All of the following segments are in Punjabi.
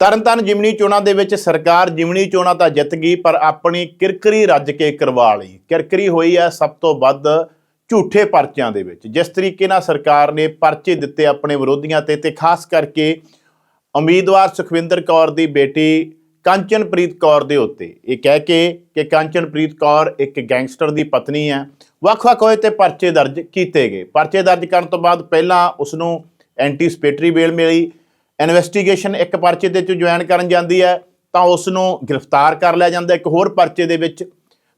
ਤਰਨਤਾਰਨ ਜਿਮਨੀ ਚੋਣਾਂ ਦੇ ਵਿੱਚ ਸਰਕਾਰ ਜਿਮਨੀ ਚੋਣਾਂ ਤਾਂ ਜਿੱਤ ਗਈ, ਪਰ ਆਪਣੀ ਕਿਰਕਰੀ ਰੱਜ ਕੇ ਕਰਵਾ ਲਈ। ਕਿਰਕਰੀ ਹੋਈ ਹੈ ਸਭ ਤੋਂ ਵੱਧ ਝੂਠੇ ਪਰਚਿਆਂ ਦੇ ਵਿੱਚ। ਜਿਸ ਤਰੀਕੇ ਨਾਲ ਸਰਕਾਰ ਨੇ ਪਰਚੇ ਦਿੱਤੇ ਆਪਣੇ ਵਿਰੋਧੀਆਂ ਤੇ ਤੇ ਖਾਸ ਕਰਕੇ ਉਮੀਦਵਾਰ ਸੁਖਵਿੰਦਰ ਕੌਰ ਦੀ ਬੇਟੀ ਕੰਚਨਪ੍ਰੀਤ ਕੌਰ ਦੇ ਉੱਤੇ। ਇਹ ਕਹਿ ਕੇ ਕਿ ਕੰਚਨਪ੍ਰੀਤ ਕੌਰ ਇੱਕ ਗੈਂਗਸਟਰ ਦੀ ਪਤਨੀ ਹੈ। ਵੱਖ-ਵੱਖ ਹੋਏ ਤੇ ਪਰਚੇ ਦਰਜ ਕੀਤੇ ਗਏ। ਪਰਚੇ ਦਰਜ ਕਰਨ ਤੋਂ ਬਾਅਦ ਪਹਿਲਾਂ ਉਸ ਨੂੰ ਐਂਟੀਸਪੇਟਰੀ ਬੇਲ ਮਿਲੀ। ਇਨਵੈਸਟੀਗੇਸ਼ਨ ਇੱਕ ਪਰਚੇ ਦੇ ਵਿੱਚ ਜੁਆਇਨ ਕਰਨ ਜਾਂਦੀ ਹੈ, ਤਾਂ ਉਸ ਨੂੰ ਗ੍ਰਿਫਤਾਰ ਕਰ ਲਿਆ ਜਾਂਦਾ ਇੱਕ ਹੋਰ ਪਰਚੇ ਦੇ ਵਿੱਚ।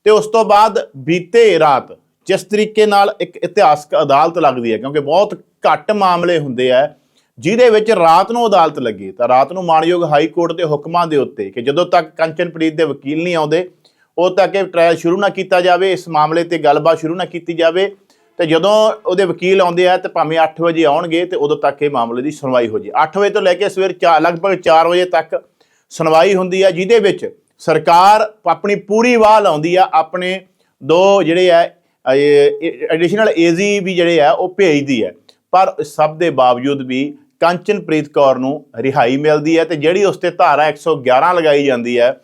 ਤੇ ਉਸ ਤੋਂ ਬਾਅਦ ਬੀਤੇ ਰਾਤ ਜਿਸ ਤਰੀਕੇ ਨਾਲ ਇੱਕ ਇਤਿਹਾਸਕ ਅਦਾਲਤ ਲੱਗਦੀ ਹੈ, ਕਿਉਂਕਿ ਬਹੁਤ ਘੱਟ ਮਾਮਲੇ ਹੁੰਦੇ ਆ, ਜਿਹਦੇ ਵਿੱਚ ਰਾਤ ਨੂੰ ਅਦਾਲਤ ਲੱਗੀ ਤਾਂ ਰਾਤ ਨੂੰ ਮਾਨਯੋਗ ਹਾਈ ਕੋਰਟ ਦੇ ਹੁਕਮਾਂ ਦੇ ਉੱਤੇ ਕਿ ਜਦੋਂ ਤੱਕ ਕੰਚਨਪ੍ਰੀਤ ਦੇ ਵਕੀਲ ਨਹੀਂ ਆਉਂਦੇ, ਉਦੋਂ ਤੱਕ ਇਹ ਟ੍ਰਾਇਲ ਸ਼ੁਰੂ ਨਾ ਕੀਤਾ ਜਾਵੇ, ਇਸ ਮਾਮਲੇ ਤੇ ਗੱਲਬਾਤ ਸ਼ੁਰੂ ਨਾ ਕੀਤੀ ਜਾਵੇ ਤੇ ਜਦੋਂ ਉਹਦੇ ਵਕੀਲ ਆਉਂਦੇ ਆ ਤੇ ਭਾਵੇਂ 8 ਵਜੇ ਆਉਣਗੇ ਤੇ ਉਦੋਂ ਤੱਕ ਇਹ ਮਾਮਲੇ ਦੀ ਸੁਣਵਾਈ ਹੋ ਜੇ। 8 ਵਜੇ ਤੋਂ ਲੈ ਕੇ ਸਵੇਰ 4 ਲਗਭਗ 4 ਵਜੇ ਤੱਕ ਸੁਣਵਾਈ ਹੁੰਦੀ ਆ, ਜਿਹਦੇ ਵਿੱਚ ਸਰਕਾਰ ਆਪਣੀ ਪੂਰੀ ਵਾਹ ਲਾਉਂਦੀ ਆ, ਆਪਣੇ ਦੋ ਜਿਹੜੇ ਆ ਐਡੀਸ਼ਨਲ ਏਜੀ ਵੀ ਜਿਹੜੇ ਆ, ਉਹ ਭੇਜਦੀ ਹੈ ਪਰ ਸਭ ਦੇ ਬਾਵਜੂਦ ਵੀ ਕੰਚਨਪ੍ਰੀਤ ਕੌਰ ਨੂੰ ਰਿਹਾਈ ਮਿਲਦੀ ਹੈ ਤੇ ਜਿਹੜੀ ਉਸ ਤੇ ਧਾਰਾ 111 ਲਗਾਈ ਜਾਂਦੀ ਹੈ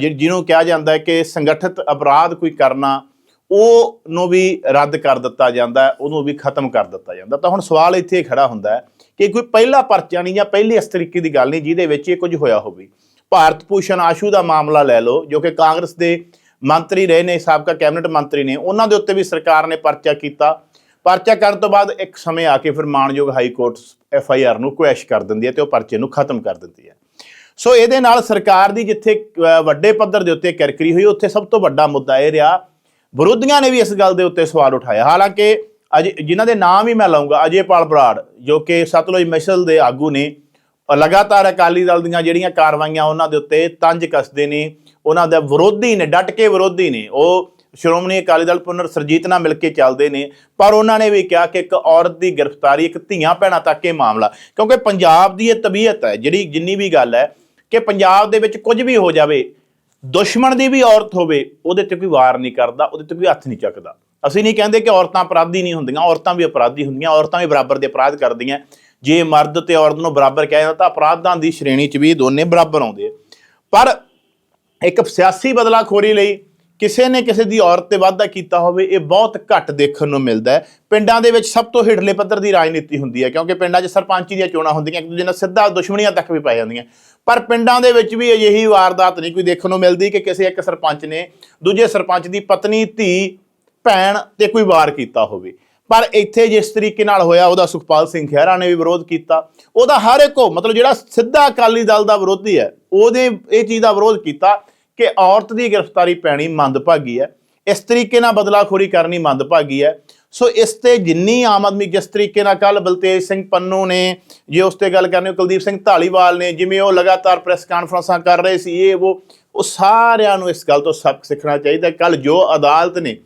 ਜਿ- ਜਿਹਨੂੰ ਕਿਹਾ ਜਾਂਦਾ ਹੈ ਕਿ ਸੰਗਠਿਤ ਅਪਰਾਧ ਕੋਈ ਕਰਨਾ ਉਹ ਨੂੰ ਵੀ ਰੱਦ ਕਰ ਦਿੱਤਾ ਜਾਂਦਾ ਉਹਨੂੰ ਵੀ ਖਤਮ ਕਰ ਦਿੱਤਾ ਜਾਂਦਾ। ਤਾਂ ਹੁਣ ਸਵਾਲ ਇੱਥੇ ਖੜਾ ਹੁੰਦਾ ਹੈ ਕਿ ਕੋਈ ਪਹਿਲਾ ਪਰਚਾ ਨਹੀਂ ਜਾਂ ਪਹਿਲੀ ਇਸ ਤਰੀਕੇ ਦੀ ਗੱਲ ਨਹੀਂ ਜਿਹਦੇ ਵਿੱਚ ਇਹ ਕੁਝ ਹੋਇਆ ਹੋਵੇ। ਭਾਰਤ ਭੂਸ਼ਣ ਆਸ਼ੂ ਦਾ ਮਾਮਲਾ ਲੈ ਲਓ, ਜੋ ਕਿ ਕਾਂਗਰਸ ਦੇ ਮੰਤਰੀ ਰਹੇ ਨੇ, ਸਾਬਕਾ ਕੈਬਨਿਟ ਮੰਤਰੀ ਨੇ, ਉਹਨਾਂ ਦੇ ਉੱਤੇ ਵੀ ਸਰਕਾਰ ਨੇ ਪਰਚਾ ਕੀਤਾ। ਪਰਚਾ ਕਰਨ ਤੋਂ ਬਾਅਦ ਇੱਕ ਸਮੇਂ ਆ ਕੇ ਫਿਰ ਮਾਨਯੋਗ high court F I R ਨੂੰ ਕੁਐਸ਼ ਕਰ ਦਿੰਦੀ ਹੈ ਤੇ ਉਹ ਪਰਚੇ ਨੂੰ ਖਤਮ ਕਰ ਦਿੰਦੀ ਹੈ। ਸੋ ਇਹਦੇ ਨਾਲ ਸਰਕਾਰ ਦੀ ਜਿੱਥੇ ਵੱਡੇ ਪੱਧਰ ਦੇ ਉੱਤੇ ਕਿਰਕਰੀ ਹੋਈ, ਉੱਥੇ ਸਭ ਤੋਂ ਵੱਡਾ ਮੁੱਦਾ ਇਹ ਰਿਹਾ ਵਿਰੋਧੀਆਂ ਨੇ ਵੀ ਇਸ ਗੱਲ ਦੇ ਉੱਤੇ ਸਵਾਲ ਉਠਾਇਆ। ਹਾਲਾਂਕਿ ਅਜ ਜਿਨ੍ਹਾਂ ਦੇ ਨਾਮ ਹੀ ਮੈਂ ਲਾਉਂਗਾ ਅਜੇਪਾਲ ਬਰਾੜ, ਜੋ ਕਿ ਸਤਲੁਜ ਮਿਸਲ ਦੇ ਆਗੂ ਨੇ ਲਗਾਤਾਰ ਅਕਾਲੀ ਦਲ ਦੀਆਂ ਜਿਹੜੀਆਂ ਕਾਰਵਾਈਆਂ ਉਹਨਾਂ ਦੇ ਉੱਤੇ ਤੰਜ ਕੱਸਦੇ ਨੇ, ਉਹਨਾਂ ਦੇ ਵਿਰੋਧੀ ਨੇ, ਡਟ ਕੇ ਵਿਰੋਧੀ ਨੇ, ਉਹ ਸ਼੍ਰੋਮਣੀ ਅਕਾਲੀ ਦਲ ਪੁਨਰ ਸਰਜੀਤ ਨਾਲ ਮਿਲ ਕੇ ਚੱਲਦੇ ਨੇ, ਪਰ ਉਹਨਾਂ ਨੇ ਵੀ ਕਿਹਾ ਕਿ ਇੱਕ ਔਰਤ ਦੀ ਗ੍ਰਿਫਤਾਰੀ, ਇੱਕ ਧੀਆਂ ਭੈਣਾਂ ਤੱਕ ਇਹ ਮਾਮਲਾ, ਕਿਉਂਕਿ ਪੰਜਾਬ ਦੀ ਇਹ ਤਬੀਅਤ ਹੈ, ਜਿਹੜੀ ਜਿੰਨੀ ਵੀ ਗੱਲ ਹੈ, ਕਿ ਪੰਜਾਬ ਦੇ ਵਿੱਚ ਕੁਝ ਵੀ ਹੋ ਜਾਵੇ ਦੁਸ਼ਮਣ ਦੀ ਵੀ ਔਰਤ ਹੋਵੇ, ਉਹਦੇ ਤੇ ਕੋਈ ਵਾਰ ਨਹੀਂ ਕਰਦਾ, ਉਹਦੇ ਤੇ ਕੋਈ ਹੱਥ ਨਹੀਂ ਚੱਕਦਾ। ਅਸੀਂ ਨਹੀਂ ਕਹਿੰਦੇ ਕਿ ਔਰਤਾਂ ਅਪਰਾਧੀ ਨਹੀਂ ਹੁੰਦੀਆਂ, ਔਰਤਾਂ ਵੀ ਅਪਰਾਧੀ ਹੁੰਦੀਆਂ, ਔਰਤਾਂ ਵੀ ਬਰਾਬਰ ਦੇ ਅਪਰਾਧ ਕਰਦੀਆਂ। ਜੇ ਮਰਦ ਤੇ ਔਰਤ ਨੂੰ ਬਰਾਬਰ ਕਿਹਾ ਜਾਂਦਾ ਤਾਂ ਅਪਰਾਧਾਂ ਦੀ ਸ਼੍ਰੇਣੀ 'ਚ ਵੀ ਦੋਨੇ ਬਰਾਬਰ ਆਉਂਦੇ ਆ। ਪਰ ਇੱਕ ਸਿਆਸੀ ਬਦਲਾਖੋਰੀ ਲਈ ਕਿਸੇ ਨੇ ਕਿਸੇ ਦੀ ਔਰਤ ਤੇ ਵਾਅਦਾ ਕੀਤਾ ਹੋਵੇ, ਇਹ ਬਹੁਤ ਘੱਟ ਦੇਖਣ ਨੂੰ ਮਿਲਦਾ ਹੈ। ਪਿੰਡਾਂ ਦੇ ਵਿੱਚ ਸਭ ਤੋਂ ਹੇਠਲੇ ਪੱਧਰ ਦੀ ਰਾਜਨੀਤੀ ਹੁੰਦੀ ਹੈ, ਕਿਉਂਕਿ ਪਿੰਡਾਂ 'ਚ ਸਰਪੰਚੀ ਦੀਆਂ ਚੋਣਾਂ ਹੁੰਦੀਆਂ, ਇੱਕ ਦੂਜੇ ਨਾਲ ਸਿੱਧਾ ਦੁਸ਼ਮਣੀਆਂ ਤੱਕ ਵੀ ਪੈ ਜਾਂਦੀਆਂ। ਪਰ ਪਿੰਡਾਂ ਦੇ ਵਿੱਚ ਵੀ ਅਜਿਹੀ ਵਾਰਦਾਤ ਨਹੀਂ ਕੋਈ ਦੇਖਣ ਨੂੰ ਮਿਲਦੀ ਕਿ ਕਿਸੇ ਇੱਕ ਸਰਪੰਚ ਨੇ ਦੂਜੇ ਸਰਪੰਚ ਦੀ ਪਤਨੀ, ਧੀ, ਭੈਣ ਤੇ ਕੋਈ ਵਾਰ ਕੀਤਾ ਹੋਵੇ। ਪਰ ਇੱਥੇ ਜਿਸ ਤਰੀਕੇ ਨਾਲ ਹੋਇਆ, ਉਹਦਾ ਸੁਖਪਾਲ ਸਿੰਘ ਖਹਿਰਾ ਨੇ ਵੀ ਵਿਰੋਧ ਕੀਤਾ। ਉਹਦਾ ਹਰ ਇੱਕ ਉਹ, ਮਤਲਬ ਜਿਹੜਾ ਸਿੱਧਾ ਅਕਾਲੀ ਦਲ ਦਾ ਵਿਰੋਧੀ ਹੈ, ਉਹਦੇ ਇਹ ਚੀਜ਼ ਦਾ ਵਿਰੋਧ ਕੀਤਾ। ਕਿ ਔਰਤ ਦੀ ਗ੍ਰਿਫਤਾਰੀ ਪੈਣੀ ਮੰਦਭਾਗੀ ਹੈ। ਇਸ ਤਰੀਕੇ ਨਾਲ ਬਦਲਾਖੋਰੀ ਕਰਨੀ ਮੰਦਭਾਗੀ ਹੈ। ਸੋ ਇਸ ਤੇ ਜਿੰਨੀ ਆਮ ਆਦਮੀ ਜਿਸ ਤਰੀਕੇ ਨਾਲ ਕੱਲ ਬਲਤੇਜ ਸਿੰਘ ਪੰਨੂ ਨੇ ਜੇ ਉਸ ਤੇ ਗੱਲ ਕਰਨੀ ਕੁਲਦੀਪ ਸਿੰਘ ਢਾਲੀਵਾਲ ਨੇ, ਜਿਵੇਂ ਉਹ ਲਗਾਤਾਰ ਪ੍ਰੈਸ ਕਾਨਫਰੰਸਾਂ ਕਰ ਰਹੇ ਸੀ, ਇਹ ਉਹ ਉਹ ਸਾਰਿਆਂ ਨੂੰ ਇਸ ਗੱਲ ਤੋਂ ਸਬਕ ਸਿੱਖਣਾ ਚਾਹੀਦਾ ਕੱਲ ਜੋ ਅਦਾਲਤ ਨੇ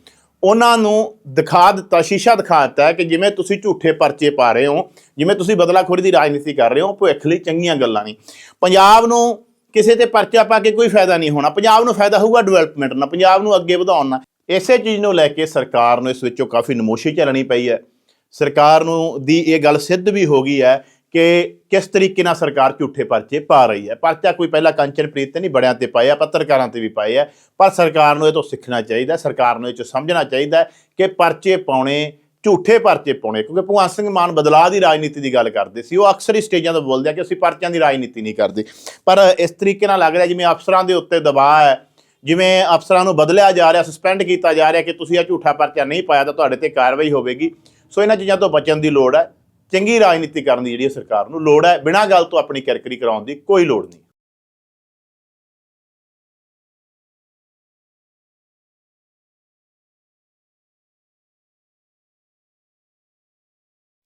ਉਹਨਾਂ ਨੂੰ ਦਿਖਾ ਦਿੱਤਾ, ਸ਼ੀਸ਼ਾ ਦਿਖਾ ਦਿੱਤਾ ਕਿ ਜਿਵੇਂ ਤੁਸੀਂ ਝੂਠੇ ਪਰਚੇ ਪਾ ਰਹੇ ਹੋ, ਜਿਵੇਂ ਤੁਸੀਂ ਬਦਲਾਖੋਰੀ ਦੀ ਰਾਜਨੀਤੀ ਕਰ ਰਹੇ ਹੋ, ਭਵਿੱਖ ਲਈ ਚੰਗੀਆਂ ਗੱਲਾਂ ਨਹੀਂ। ਪੰਜਾਬ ਨੂੰ ਕਿਸੇ ਤੇ ਪਰਚਾ ਪਾ ਕੇ ਕੋਈ ਫਾਇਦਾ ਨਹੀਂ ਹੋਣਾ। ਪੰਜਾਬ ਨੂੰ ਫਾਇਦਾ ਹੋਊਗਾ ਡਿਵੈਲਪਮੈਂਟ ਨਾਲ, ਪੰਜਾਬ ਨੂੰ ਅੱਗੇ ਵਧਾਉਣ ਨਾਲ। ਇਸੇ ਚੀਜ਼ ਨੂੰ ਲੈ ਕੇ ਸਰਕਾਰ ਨੂੰ ਇਸ ਵਿੱਚੋਂ ਕਾਫੀ ਨਮੋਸ਼ੀ ਝੱਲਣੀ ਪਈ ਹੈ। ਸਰਕਾਰ ਨੂੰ ਦੀ ਇਹ ਗੱਲ ਸਿੱਧ ਵੀ ਹੋ ਗਈ ਹੈ ਕਿ ਕਿਸ ਤਰੀਕੇ ਨਾਲ ਸਰਕਾਰ ਝੂਠੇ ਪਰਚੇ ਪਾ ਰਹੀ ਹੈ। ਪਰਚਾ ਕੋਈ ਪਹਿਲਾਂ ਕੰਚਨਪ੍ਰੀਤ ਤੇ ਨਹੀਂ ਬੜਿਆਂ ਤੇ ਪਾਏ ਆ ਪੱਤਰਕਾਰਾਂ ਤੇ ਵੀ ਪਾਏ ਆ ਪਰ ਸਰਕਾਰ ਨੂੰ ਇਹ ਤੋਂ ਸਿੱਖਣਾ ਚਾਹੀਦਾ ਸਰਕਾਰ ਨੂੰ ਇਹ ਚ ਸਮਝਣਾ ਚਾਹੀਦਾ ਕਿ ਪਰਚੇ ਪਾਉਣੇ ਝੂਠੇ ਪਰਚੇ ਪਾਉਣੇ, ਕਿਉਂਕਿ ਭਗਵੰਤ ਸਿੰਘ ਮਾਨ ਬਦਲਾਅ ਦੀ ਰਾਜਨੀਤੀ ਦੀ ਗੱਲ ਕਰਦੇ ਸੀ, ਉਹ ਅਕਸਰ ਹੀ ਸਟੇਜਾਂ ਤੋਂ ਬੋਲਦੇ ਆ ਕਿ ਅਸੀਂ ਪਰਚਿਆਂ ਦੀ ਰਾਜਨੀਤੀ ਨਹੀਂ ਕਰਦੇ। ਪਰ ਇਸ ਤਰੀਕੇ ਨਾਲ ਲੱਗ ਰਿਹਾ ਜਿਵੇਂ ਅਫਸਰਾਂ ਦੇ ਉੱਤੇ ਦਬਾਅ ਹੈ, ਜਿਵੇਂ ਅਫਸਰਾਂ ਨੂੰ ਬਦਲਿਆ ਜਾ ਰਿਹਾ ਸਸਪੈਂਡ ਕੀਤਾ ਜਾ ਰਿਹਾ ਕਿ ਤੁਸੀਂ ਇਹ ਝੂਠਾ ਪਰਚਾ ਨਹੀਂ ਪਾਇਆ ਤਾਂ ਤੁਹਾਡੇ ਤੇ ਕਾਰਵਾਈ ਹੋਵੇਗੀ। ਸੋ ਇਹਨਾਂ ਚੀਜ਼ਾਂ ਤੋਂ ਬਚਣ ਦੀ ਲੋੜ ਹੈ, ਚੰਗੀ ਰਾਜਨੀਤੀ ਕਰਨ ਦੀ ਜਿਹੜੀ ਹੈ ਸਰਕਾਰ ਨੂੰ ਲੋੜ ਹੈ, ਬਿਨਾਂ ਗੱਲ ਤੋਂ ਆਪਣੀ ਕਿਰਕਰੀ ਕਰਾਉਣ ਦੀ ਕੋਈ ਲੋੜ ਨਹੀਂ।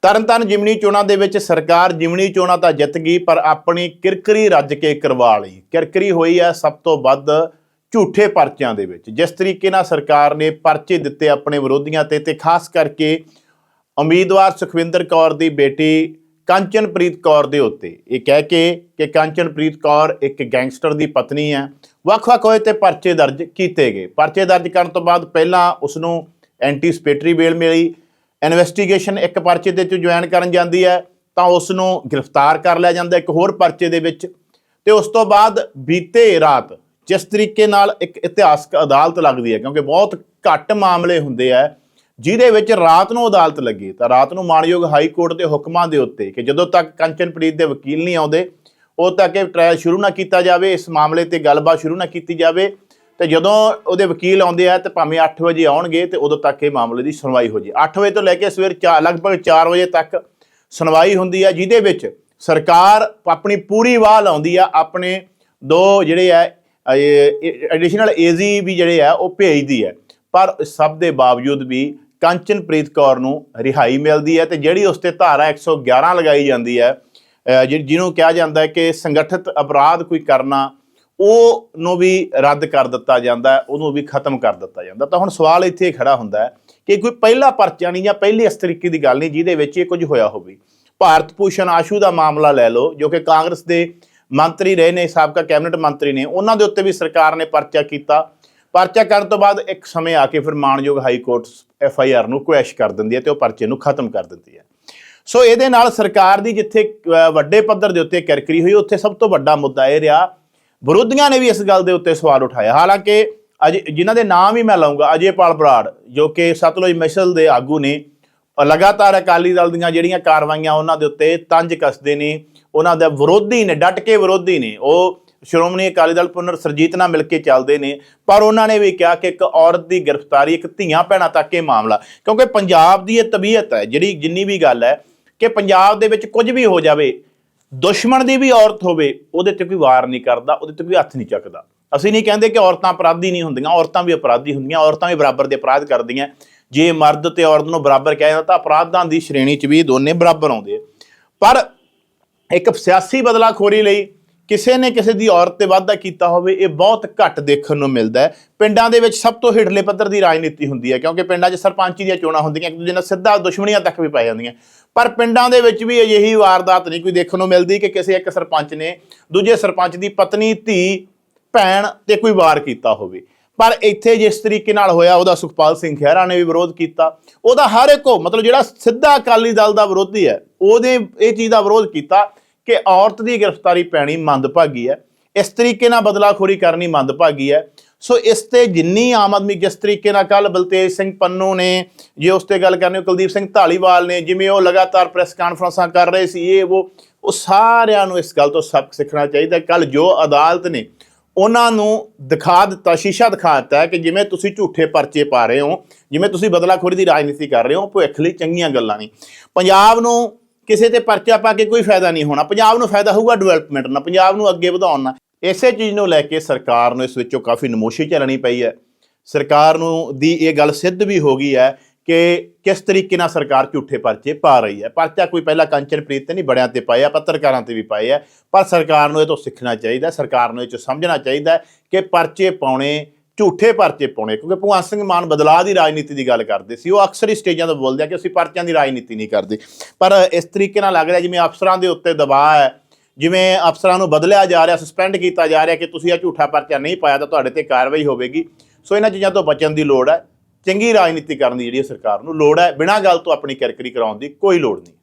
ਤਰਨਤਾਰਨ ਜਿਮਨੀ ਚੋਣਾਂ ਦੇ ਵਿੱਚ ਸਰਕਾਰ ਜਿਮਨੀ ਚੋਣਾਂ ਤਾਂ ਜਿੱਤ ਗਈ, ਪਰ ਆਪਣੀ ਕਿਰਕਰੀ ਰੱਜ ਕੇ ਕਰਵਾ ਲਈ। ਕਿਰਕਰੀ ਹੋਈ ਹੈ ਸਭ ਤੋਂ ਵੱਧ ਝੂਠੇ ਪਰਚਿਆਂ ਦੇ ਵਿੱਚ। ਜਿਸ ਤਰੀਕੇ ਨਾਲ ਸਰਕਾਰ ਨੇ ਪਰਚੇ ਦਿੱਤੇ ਆਪਣੇ ਵਿਰੋਧੀਆਂ ਤੇ ਤੇ ਖਾਸ ਕਰਕੇ ਉਮੀਦਵਾਰ ਸੁਖਵਿੰਦਰ ਕੌਰ ਦੀ ਬੇਟੀ ਕੰਚਨਪ੍ਰੀਤ ਕੌਰ ਦੇ ਉੱਤੇ। ਇਹ ਕਹਿ ਕੇ ਕਿ ਕੰਚਨਪ੍ਰੀਤ ਕੌਰ ਇੱਕ ਗੈਂਗਸਟਰ ਦੀ ਪਤਨੀ ਹੈ। ਵੱਖ-ਵੱਖ ਹੋਏ ਤੇ ਪਰਚੇ ਦਰਜ ਕੀਤੇ ਗਏ। ਪਰਚੇ ਦਰਜ ਕਰਨ ਤੋਂ ਬਾਅਦ ਪਹਿਲਾਂ ਉਸ ਨੂੰ ਐਂਟੀਸਪੇਟਰੀ ਬੇਲ ਮਿਲੀ। ਇਨਵੈਸਟੀਗੇਸ਼ਨ ਇੱਕ ਪਰਚੇ ਦੇ ਵਿੱਚ ਜੁਆਇਨ ਕਰਨ ਜਾਂਦੀ ਹੈ, ਤਾਂ ਉਸ ਨੂੰ ਗ੍ਰਿਫਤਾਰ ਕਰ ਲਿਆ ਜਾਂਦਾ ਇੱਕ ਹੋਰ ਪਰਚੇ ਦੇ ਵਿੱਚ। ਤੇ ਉਸ ਤੋਂ ਬਾਅਦ ਬੀਤੇ ਰਾਤ ਜਿਸ ਤਰੀਕੇ ਨਾਲ ਇੱਕ ਇਤਿਹਾਸਕ ਅਦਾਲਤ ਲੱਗਦੀ ਹੈ, ਕਿਉਂਕਿ ਬਹੁਤ ਘੱਟ ਮਾਮਲੇ ਹੁੰਦੇ ਆ, ਜਿਹਦੇ ਵਿੱਚ ਰਾਤ ਨੂੰ ਅਦਾਲਤ ਲੱਗੀ ਤਾਂ ਰਾਤ ਨੂੰ ਮਾਨਯੋਗ ਹਾਈ ਕੋਰਟ ਦੇ ਹੁਕਮਾਂ ਦੇ ਉੱਤੇ ਕਿ ਜਦੋਂ ਤੱਕ ਕੰਚਨਪ੍ਰੀਤ ਦੇ ਵਕੀਲ ਨਹੀਂ ਆਉਂਦੇ, ਉਦੋਂ ਤੱਕ ਇਹ ਟ੍ਰਾਇਲ ਸ਼ੁਰੂ ਨਾ ਕੀਤਾ ਜਾਵੇ, ਇਸ ਮਾਮਲੇ ਤੇ ਗੱਲਬਾਤ ਸ਼ੁਰੂ ਨਾ ਕੀਤੀ ਜਾਵੇ ਤੇ ਜਦੋਂ ਉਹਦੇ ਵਕੀਲ ਆਉਂਦੇ ਆ ਤੇ ਭਾਵੇਂ 8 ਵਜੇ ਆਉਣਗੇ ਤੇ ਉਦੋਂ ਤੱਕ ਇਹ ਮਾਮਲੇ ਦੀ ਸੁਣਵਾਈ ਹੋ ਜੇ। 8 ਵਜੇ ਤੋਂ ਲੈ ਕੇ ਸਵੇਰ 4 ਲਗਭਗ 4 ਵਜੇ ਤੱਕ ਸੁਣਵਾਈ ਹੁੰਦੀ ਆ, ਜਿਹਦੇ ਵਿੱਚ ਸਰਕਾਰ ਆਪਣੀ ਪੂਰੀ ਵਾਹ ਲਾਉਂਦੀ ਆ, ਆਪਣੇ ਦੋ ਜਿਹੜੇ ਆ ਐਡੀਸ਼ਨਲ ਏਜੀ ਵੀ ਜਿਹੜੇ ਆ, ਉਹ ਭੇਜਦੀ ਹੈ ਪਰ ਸਭ ਦੇ ਬਾਵਜੂਦ ਵੀ ਕੰਚਨਪ੍ਰੀਤ ਕੌਰ ਨੂੰ ਰਿਹਾਈ ਮਿਲਦੀ ਹੈ ਤੇ ਜਿਹੜੀ ਉਸ ਤੇ ਧਾਰਾ 111 ਲਗਾਈ ਜਾਂਦੀ ਹੈ ਜਿ- ਜਿਹਨੂੰ ਕਿਹਾ ਜਾਂਦਾ ਹੈ ਕਿ ਸੰਗਠਿਤ ਅਪਰਾਧ ਕੋਈ ਕਰਨਾ ਉਹ ਨੂੰ ਵੀ ਰੱਦ ਕਰ ਦਿੱਤਾ ਜਾਂਦਾ ਉਹਨੂੰ ਵੀ ਖਤਮ ਕਰ ਦਿੱਤਾ ਜਾਂਦਾ। ਤਾਂ ਹੁਣ ਸਵਾਲ ਇੱਥੇ ਖੜਾ ਹੁੰਦਾ ਹੈ ਕਿ ਕੋਈ ਪਹਿਲਾ ਪਰਚਾ ਨਹੀਂ ਜਾਂ ਪਹਿਲੀ ਇਸ ਤਰੀਕੇ ਦੀ ਗੱਲ ਨਹੀਂ ਜਿਹਦੇ ਵਿੱਚ ਇਹ ਕੁਝ ਹੋਇਆ ਹੋਵੇ। ਭਾਰਤ ਭੂਸ਼ਣ ਆਸ਼ੂ ਦਾ ਮਾਮਲਾ ਲੈ ਲਓ, ਜੋ ਕਿ ਕਾਂਗਰਸ ਦੇ ਮੰਤਰੀ ਰਹੇ ਨੇ, ਸਾਬਕਾ ਕੈਬਨਿਟ ਮੰਤਰੀ ਨੇ, ਉਹਨਾਂ ਦੇ ਉੱਤੇ ਵੀ ਸਰਕਾਰ ਨੇ ਪਰਚਾ ਕੀਤਾ। ਪਰਚਾ ਕਰਨ ਤੋਂ ਬਾਅਦ ਇੱਕ ਸਮੇਂ ਆ ਕੇ ਫਿਰ ਮਾਨਯੋਗ high court F I R ਨੂੰ ਕੁਐਸ਼ ਕਰ ਦਿੰਦੀ ਹੈ ਤੇ ਉਹ ਪਰਚੇ ਨੂੰ ਖਤਮ ਕਰ ਦਿੰਦੀ ਹੈ। ਸੋ ਇਹਦੇ ਨਾਲ ਸਰਕਾਰ ਦੀ ਜਿੱਥੇ ਵੱਡੇ ਪੱਧਰ ਦੇ ਉੱਤੇ ਕਿਰਕਰੀ ਹੋਈ, ਉੱਥੇ ਸਭ ਤੋਂ ਵੱਡਾ ਮੁੱਦਾ ਇਹ ਰਿਹਾ ਵਿਰੋਧੀਆਂ ਨੇ ਵੀ ਇਸ ਗੱਲ ਦੇ ਉੱਤੇ ਸਵਾਲ ਉਠਾਇਆ ਹਾਲਾਂਕਿ ਅਜ ਜਿਨ੍ਹਾਂ ਦੇ ਨਾਮ ਹੀ ਮੈਂ ਲਾਉਂਗਾ ਅਜੇਪਾਲ ਬਰਾੜ, ਜੋ ਕਿ ਸਤਲੁਜ ਮਿਸਲ ਦੇ ਆਗੂ ਨੇ ਲਗਾਤਾਰ ਅਕਾਲੀ ਦਲ ਦੀਆਂ ਜਿਹੜੀਆਂ ਕਾਰਵਾਈਆਂ ਉਹਨਾਂ ਦੇ ਉੱਤੇ ਤੰਜ ਕੱਸਦੇ ਨੇ, ਉਹਨਾਂ ਦਾ ਵਿਰੋਧੀ ਨੇ, ਡਟ ਕੇ ਵਿਰੋਧੀ ਨੇ, ਉਹ ਸ਼੍ਰੋਮਣੀ ਅਕਾਲੀ ਦਲ ਪੁਨਰ ਸਰਜੀਤ ਨਾਲ ਮਿਲ ਕੇ ਚੱਲਦੇ ਨੇ, ਪਰ ਉਹਨਾਂ ਨੇ ਵੀ ਕਿਹਾ ਕਿ ਇੱਕ ਔਰਤ ਦੀ ਗ੍ਰਿਫਤਾਰੀ ਇੱਕ ਧੀਆਂ ਭੈਣਾਂ ਤੱਕ ਇਹ ਮਾਮਲਾ, ਕਿਉਂਕਿ ਪੰਜਾਬ ਦੀ ਇਹ ਤਬੀਅਤ ਹੈ, ਜਿਹੜੀ ਜਿੰਨੀ ਵੀ ਗੱਲ ਹੈ, ਕਿ ਪੰਜਾਬ ਦੇ ਵਿੱਚ ਕੁਝ ਵੀ ਹੋ ਜਾਵੇ ਦੁਸ਼ਮਣ ਦੀ ਵੀ ਔਰਤ ਹੋਵੇ, ਉਹਦੇ ਤੇ ਕੋਈ ਵਾਰ ਨਹੀਂ ਕਰਦਾ, ਉਹਦੇ ਤੇ ਕੋਈ ਹੱਥ ਨਹੀਂ ਚੱਕਦਾ। ਅਸੀਂ ਨਹੀਂ ਕਹਿੰਦੇ ਕਿ ਔਰਤਾਂ ਅਪਰਾਧੀ ਨਹੀਂ ਹੁੰਦੀਆਂ, ਔਰਤਾਂ ਵੀ ਅਪਰਾਧੀ ਹੁੰਦੀਆਂ, ਔਰਤਾਂ ਵੀ ਬਰਾਬਰ ਦੇ ਅਪਰਾਧ ਕਰਦੀਆਂ। ਜੇ ਮਰਦ ਤੇ ਔਰਤ ਨੂੰ ਬਰਾਬਰ ਕਿਹਾ ਜਾਂਦਾ ਤਾਂ ਅਪਰਾਧਾਂ ਦੀ ਸ਼੍ਰੇਣੀ 'ਚ ਵੀ ਦੋਨੇ ਬਰਾਬਰ ਆਉਂਦੇ ਆ। ਪਰ ਇੱਕ ਸਿਆਸੀ ਬਦਲਾਖੋਰੀ ਲਈ ਕਿਸੇ ਨੇ ਕਿਸੇ ਦੀ ਔਰਤ ਤੇ ਵਾਅਦਾ ਕੀਤਾ ਹੋਵੇ, ਇਹ ਬਹੁਤ ਘੱਟ ਦੇਖਣ ਨੂੰ ਮਿਲਦਾ ਹੈ। ਪਿੰਡਾਂ ਦੇ ਵਿੱਚ ਸਭ ਤੋਂ ਹੇਠਲੇ ਪੱਧਰ ਦੀ ਰਾਜਨੀਤੀ ਹੁੰਦੀ ਹੈ, ਕਿਉਂਕਿ ਪਿੰਡਾਂ 'ਚ ਸਰਪੰਚੀ ਦੀਆਂ ਚੋਣਾਂ ਹੁੰਦੀਆਂ, ਇੱਕ ਦੂਜੇ ਨਾਲ ਸਿੱਧਾ ਦੁਸ਼ਮਣੀਆਂ ਤੱਕ ਵੀ ਪੈ ਜਾਂਦੀਆਂ। ਪਰ ਪਿੰਡਾਂ ਦੇ ਵਿੱਚ ਵੀ ਅਜਿਹੀ ਵਾਰਦਾਤ ਨਹੀਂ ਕੋਈ ਦੇਖਣ ਨੂੰ ਮਿਲਦੀ ਕਿ ਕਿਸੇ ਇੱਕ ਸਰਪੰਚ ਨੇ ਦੂਜੇ ਸਰਪੰਚ ਦੀ ਪਤਨੀ, ਧੀ, ਭੈਣ ਤੇ ਕੋਈ ਵਾਰ ਕੀਤਾ ਹੋਵੇ। ਪਰ ਇੱਥੇ ਜਿਸ ਤਰੀਕੇ ਨਾਲ ਹੋਇਆ, ਉਹਦਾ ਸੁਖਪਾਲ ਸਿੰਘ ਖਹਿਰਾ ਨੇ ਵੀ ਵਿਰੋਧ ਕੀਤਾ। ਉਹਦਾ ਹਰ ਇੱਕ ਉਹ, ਮਤਲਬ ਜਿਹੜਾ ਸਿੱਧਾ ਅਕਾਲੀ ਦਲ ਦਾ ਵਿਰੋਧੀ ਹੈ, ਉਹਦੇ ਇਹ ਚੀਜ਼ ਦਾ ਵਿਰੋਧ ਕੀਤਾ। ਕਿ ਔਰਤ ਦੀ ਗ੍ਰਿਫਤਾਰੀ ਪੈਣੀ ਮੰਦਭਾਗੀ ਹੈ। ਇਸ ਤਰੀਕੇ ਨਾਲ ਬਦਲਾਖੋਰੀ ਕਰਨੀ ਮੰਦਭਾਗੀ ਹੈ। ਸੋ ਇਸ ਤੇ ਜਿੰਨੀ ਆਮ ਆਦਮੀ ਜਿਸ ਤਰੀਕੇ ਨਾਲ ਕੱਲ ਬਲਤੇਜ ਸਿੰਘ ਪੰਨੂ ਨੇ ਜੇ ਉਸ ਤੇ ਗੱਲ ਕਰਨੀ ਕੁਲਦੀਪ ਸਿੰਘ ਢਾਲੀਵਾਲ ਨੇ, ਜਿਵੇਂ ਉਹ ਲਗਾਤਾਰ ਪ੍ਰੈਸ ਕਾਨਫਰੰਸਾਂ ਕਰ ਰਹੇ ਸੀ, ਇਹ ਉਹ ਉਹ ਸਾਰਿਆਂ ਨੂੰ ਇਸ ਗੱਲ ਤੋਂ ਸਬਕ ਸਿੱਖਣਾ ਚਾਹੀਦਾ ਕੱਲ ਜੋ ਅਦਾਲਤ ਨੇ ਉਹਨਾਂ ਨੂੰ ਦਿਖਾ ਦਿੱਤਾ, ਸ਼ੀਸ਼ਾ ਦਿਖਾ ਦਿੱਤਾ ਕਿ ਜਿਵੇਂ ਤੁਸੀਂ ਝੂਠੇ ਪਰਚੇ ਪਾ ਰਹੇ ਹੋ, ਜਿਵੇਂ ਤੁਸੀਂ ਬਦਲਾਖੋਰੀ ਦੀ ਰਾਜਨੀਤੀ ਕਰ ਰਹੇ ਹੋ, ਭਵਿੱਖ ਲਈ ਚੰਗੀਆਂ ਗੱਲਾਂ ਨਹੀਂ। ਪੰਜਾਬ ਨੂੰ ਕਿਸੇ ਤੇ ਪਰਚਾ ਪਾ ਕੇ ਕੋਈ ਫਾਇਦਾ ਨਹੀਂ ਹੋਣਾ। ਪੰਜਾਬ ਨੂੰ ਫਾਇਦਾ ਹੋਊਗਾ ਡਿਵੈਲਪਮੈਂਟ ਨਾਲ, ਪੰਜਾਬ ਨੂੰ ਅੱਗੇ ਵਧਾਉਣ ਨਾਲ। ਇਸੇ ਚੀਜ਼ ਨੂੰ ਲੈ ਕੇ ਸਰਕਾਰ ਨੂੰ ਇਸ ਵਿੱਚੋਂ ਕਾਫੀ ਨਮੋਸ਼ੀ ਝੱਲਣੀ ਪਈ ਹੈ। ਸਰਕਾਰ ਨੂੰ ਦੀ ਇਹ ਗੱਲ ਸਿੱਧ ਵੀ ਹੋ ਗਈ ਹੈ ਕਿ ਕਿਸ ਤਰੀਕੇ ਨਾਲ ਸਰਕਾਰ ਝੂਠੇ ਪਰਚੇ ਪਾ ਰਹੀ ਹੈ। ਪਰਚਾ ਕੋਈ ਪਹਿਲਾਂ ਕੰਚਨਪ੍ਰੀਤ ਤੇ ਨਹੀਂ ਬੜਿਆਂ ਤੇ ਪਾਏ ਆ ਪੱਤਰਕਾਰਾਂ ਤੇ ਵੀ ਪਾਏ ਆ ਪਰ ਸਰਕਾਰ ਨੂੰ ਇਹ ਤੋਂ ਸਿੱਖਣਾ ਚਾਹੀਦਾ ਸਰਕਾਰ ਨੂੰ ਇਹ ਚ ਸਮਝਣਾ ਚਾਹੀਦਾ ਕਿ ਪਰਚੇ ਪਾਉਣੇ ਝੂਠੇ ਪਰਚੇ ਪਾਉਣੇ, ਕਿਉਂਕਿ ਭਗਵੰਤ ਸਿੰਘ ਮਾਨ ਬਦਲਾਅ ਦੀ ਰਾਜਨੀਤੀ ਦੀ ਗੱਲ ਕਰਦੇ ਸੀ, ਉਹ ਅਕਸਰ ਹੀ ਸਟੇਜਾਂ ਤੋਂ ਬੋਲਦੇ ਆ ਕਿ ਅਸੀਂ ਪਰਚਿਆਂ ਦੀ ਰਾਜਨੀਤੀ ਨਹੀਂ ਕਰਦੇ। ਪਰ ਇਸ ਤਰੀਕੇ ਨਾਲ ਲੱਗ ਰਿਹਾ ਜਿਵੇਂ ਅਫਸਰਾਂ ਦੇ ਉੱਤੇ ਦਬਾਅ ਹੈ, ਜਿਵੇਂ ਅਫਸਰਾਂ ਨੂੰ ਬਦਲਿਆ ਜਾ ਰਿਹਾ ਸਸਪੈਂਡ ਕੀਤਾ ਜਾ ਰਿਹਾ ਕਿ ਤੁਸੀਂ ਇਹ ਝੂਠਾ ਪਰਚਾ ਨਹੀਂ ਪਾਇਆ ਤਾਂ ਤੁਹਾਡੇ ਤੇ ਕਾਰਵਾਈ ਹੋਵੇਗੀ। ਸੋ ਇਹਨਾਂ ਚੀਜ਼ਾਂ ਤੋਂ ਬਚਣ ਦੀ ਲੋੜ ਹੈ, ਚੰਗੀ ਰਾਜਨੀਤੀ ਕਰਨ ਦੀ ਜਿਹੜੀ ਹੈ ਸਰਕਾਰ ਨੂੰ ਲੋੜ ਹੈ, ਬਿਨਾਂ ਗੱਲ ਤੋਂ ਆਪਣੀ ਕਿਰਕਰੀ ਕਰਾਉਣ ਦੀ ਕੋਈ ਲੋੜ ਨਹੀਂ।